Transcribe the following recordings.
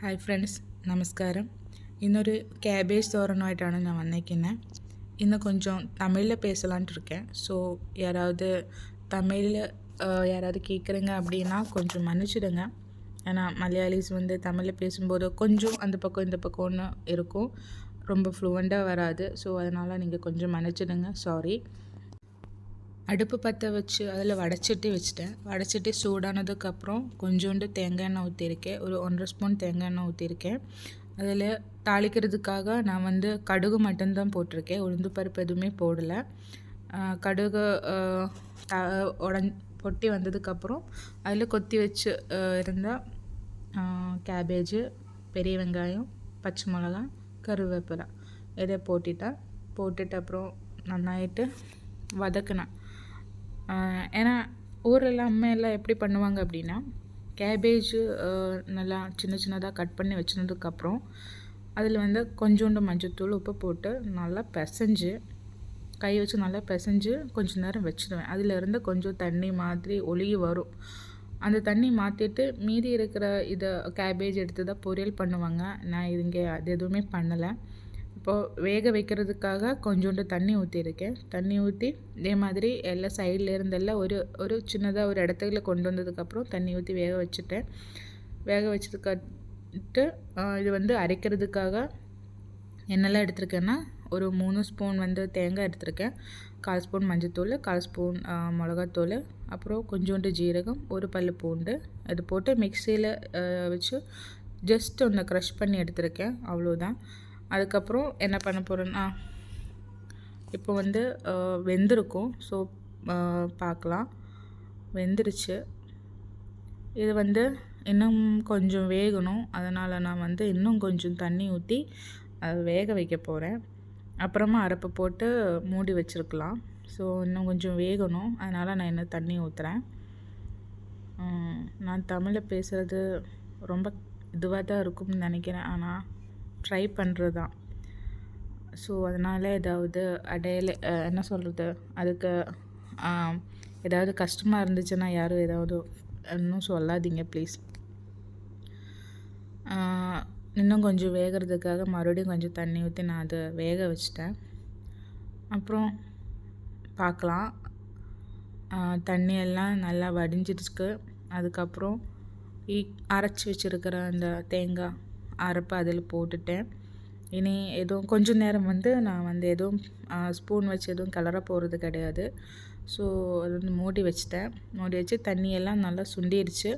Hi friends നമസ്കാരം. ഇന്നൊരു cabbage தோரணுமாயிட்டாണ് நான் வந்திருக்கேன் இன்னும் கொஞ்சம் தமிழில் பேசலான்ட்டு இருக்கேன் ஸோ யாராவது தமிழில் யாராவது கேட்குறீங்க அப்படின்னா கொஞ்சம் மன்னிச்சிடுங்க ஏன்னா மலையாளிஸ் வந்து தமிழில் பேசும்போது கொஞ்சம் அந்த பக்கம் இந்த பக்கம்னு இருக்கும் ரொம்ப ஃப்ளூவெண்ட்டாக வராது ஸோ அதனால் நீங்கள் கொஞ்சம் மன்னிச்சிடுங்க சாரி அடுப்பு பற்ற வச்சு அதில் வடைச்சட்டி வச்சுட்டேன். வடைச்சட்டி சூடானதுக்கப்புறம் கொஞ்சோண்டு தேங்காய் எண்ணெய் ஊற்றிருக்கேன் ஒரு ஒன்றரை ஸ்பூன் தேங்காய் எண்ணெய் ஊற்றிருக்கேன் அதில் தாளிக்கிறதுக்காக நான் வந்து கடுகு மட்டும்தான் போட்டிருக்கேன். உளுந்து பருப்பு எதுவுமே போடலை. கடுகு த உடஞ் பொட்டி வந்ததுக்கப்புறம் அதில் கொத்தி வச்சு இருந்தால் கேபேஜு பெரிய வெங்காயம் பச்சை மிளகா கருவேப்பிலை இதை போட்டுட்டேன். போட்டுட்டு அப்புறம் நன்னாயிட்டு வதக்கினேன். ஏன்னா ஊரெல்லாம் அம்மையெல்லாம் எப்படி பண்ணுவாங்க அப்படின்னா கேபேஜு நல்லா சின்ன சின்னதாக கட் பண்ணி வச்சினதுக்கப்புறம் அதில் வந்து கொஞ்சோண்டு மஞ்சத்தூள் உப்பு போட்டு நல்லா பிசைஞ்சு கை வச்சு நல்லா பிசைஞ்சு கொஞ்சம் நேரம் வச்சுடுவேன். அதில் இருந்து கொஞ்சம் தண்ணி மாதிரி ஒழுகி வரும். அந்த தண்ணி மாற்றிட்டு மீதி இருக்கிற இதை கேபேஜ் எடுத்து தான் பொரியல் பண்ணுவாங்க. நான் இங்கே அது எதுவுமே பண்ணலை. இப்போது வேக வைக்கிறதுக்காக கொஞ்சோண்டு தண்ணி ஊற்றிருக்கேன் தண்ணி ஊற்றி இதே மாதிரி எல்லா சைடில் இருந்தெல்லாம் ஒரு ஒரு சின்னதாக ஒரு இடத்துல கொண்டு வந்ததுக்கப்புறம் தண்ணி ஊற்றி வேக வச்சுட்டேன். வேக வச்சதுக்கிட்டு இது வந்து அரைக்கிறதுக்காக என்னெல்லாம் எடுத்திருக்கேன்னா ஒரு மூணு ஸ்பூன் வந்து தேங்காய் எடுத்திருக்கேன். கால் ஸ்பூன் மஞ்சத்தூள் கால் ஸ்பூன் மிளகாத்தூள் அப்புறம் கொஞ்சோண்டு ஜீரகம் ஒரு பல் பூண்டு. அது போட்டு மிக்சியில் வச்சு ஜஸ்ட் ஒன்று க்ரஷ் பண்ணி எடுத்திருக்கேன். அவ்வளோதான் அதுக்கப்புறம் என்ன பண்ண போகிறேன்னா இப்போ வந்து வெந்திருக்கும். ஸோ பார்க்கலாம் வெந்துருச்சு. இது வந்து இன்னும் கொஞ்சம் வேகணும். அதனால் நான் வந்து இன்னும் கொஞ்சம் தண்ணி ஊற்றி அதை வேக வைக்க போகிறேன் அப்புறமா அரைப்பை போட்டு மூடி வச்சுருக்கலாம். ஸோ இன்னும் கொஞ்சம் வேகணும். அதனால் நான் இன்னும் தண்ணி ஊற்றுறேன் நான் தமிழில் பேசுகிறது ரொம்ப இதுவாக தான் இருக்கும்னு நினைக்கிறேன். ஆனால் ட்ரை பண்ணுறது தான் ஸோ அதனால் ஏதாவது அடையலை என்ன சொல்கிறது அதுக்கு ஏதாவது கஷ்டமாக இருந்துச்சுன்னா யாரும் ஏதாவது இன்னும் சொல்லாதீங்க ப்ளீஸ் இன்னும் கொஞ்சம் வேகிறதுக்காக மறுபடியும் கொஞ்சம் தண்ணி ஊற்றி நான் அதை வேக வச்சிட்டேன். அப்புறம் பார்க்கலாம். தண்ணியெல்லாம் நல்லா வடிஞ்சிடுச்சு அதுக்கப்புறம் அரைச்சி வச்சுருக்கிற அந்த தேங்காய் அரைப்பை அதில் போட்டுட்டேன். இனி எதுவும் கொஞ்சம் நேரம் வந்து நான் வந்து எதுவும் ஸ்பூன் வச்சு எதுவும் கலர போகிறது கிடையாது. ஸோ அது வந்து மூடி வச்சுட்டேன். மூடி வச்சு தண்ணியெல்லாம் நல்லா சுண்டிடுச்சு.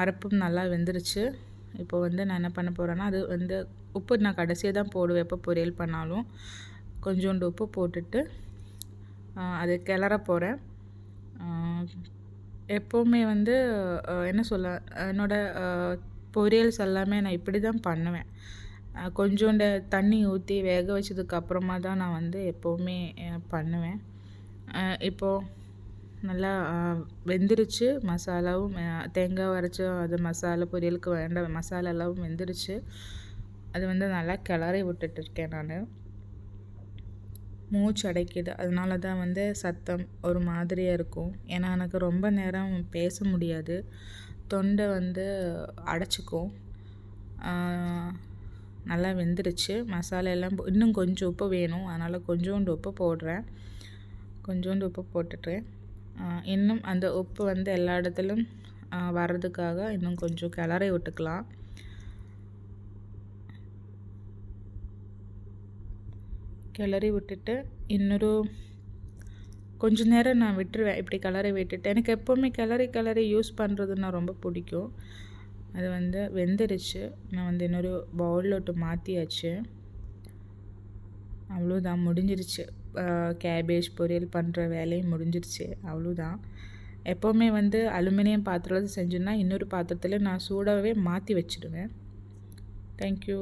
அரைப்பும் நல்லா வெந்துருச்சு. இப்போ வந்து நான் என்ன பண்ண போகிறேன்னா அது வந்து உப்பு நான் கடைசியாக தான் போடுவேன் எப்போ பொரியல் பண்ணாலும். கொஞ்சோண்டு உப்பு போட்டுட்டு அது கிளற போகிறேன் எப்போவுமே வந்து என்ன சொல்ல என்னோடய பொரியல்ஸ் எல்லாமே நான் இப்படி தான் பண்ணுவேன் கொஞ்சோண்டு தண்ணி ஊற்றி வேக வச்சதுக்கப்புறமா தான் நான் வந்து எப்போவுமே பண்ணுவேன். இப்போது நல்லா வெந்துருச்சு மசாலாவும் தேங்காய் வரைச்சும் அது மசாலா பொரியலுக்கு வேண்ட மசாலாலாம் வெந்துருச்சு. அது வந்து நல்லா கிளறி விட்டுட்டு இருக்கேன் நான். மூச்சு அடைக்குது. அதனால தான் வந்து சத்தம் ஒரு மாதிரியாக இருக்கும். ஏன்னா எனக்கு ரொம்ப நேரம் பேச முடியாது. தொண்டை வந்து அடைச்சிக்கும். நல்லா வெந்துருச்சு. மசாலா எல்லாம் இன்னும் கொஞ்சம் உப்பு வேணும். அதனால் கொஞ்சோண்டு உப்பு போடுறேன். கொஞ்சோண்டு உப்பு போட்டுட்டு இன்னும் அந்த உப்பு வந்து எல்லா இடத்துலையும் வர்றதுக்காக இன்னும் கொஞ்சம் கிளறி விட்டுக்கலாம். கிளறி விட்டுட்டு இன்னொரு கொஞ்சம் நேரம் நான் விட்டுருவேன். இப்படி கலரை விட்டுட்டு. எனக்கு எப்போவுமே கிளறி கிளறி யூஸ் பண்ணுறதுன்னா ரொம்ப பிடிக்கும். அது வந்து வெந்துருச்சு. நான் வந்து இன்னொரு பவுலில் விட்டு மாற்றியாச்சு அவ்வளோதான் முடிஞ்சிருச்சு. கேபேஜ் பொரியல் பண்ணுற வேலையும் முடிஞ்சிருச்சு. அவ்வளோதான் எப்போவுமே வந்து அலுமினியம் பாத்திரத்தில் செஞ்சோன்னா இன்னொரு பாத்திரத்தில் நான் சூடாகவே மாற்றி வச்சுடுவேன். தேங்க்யூ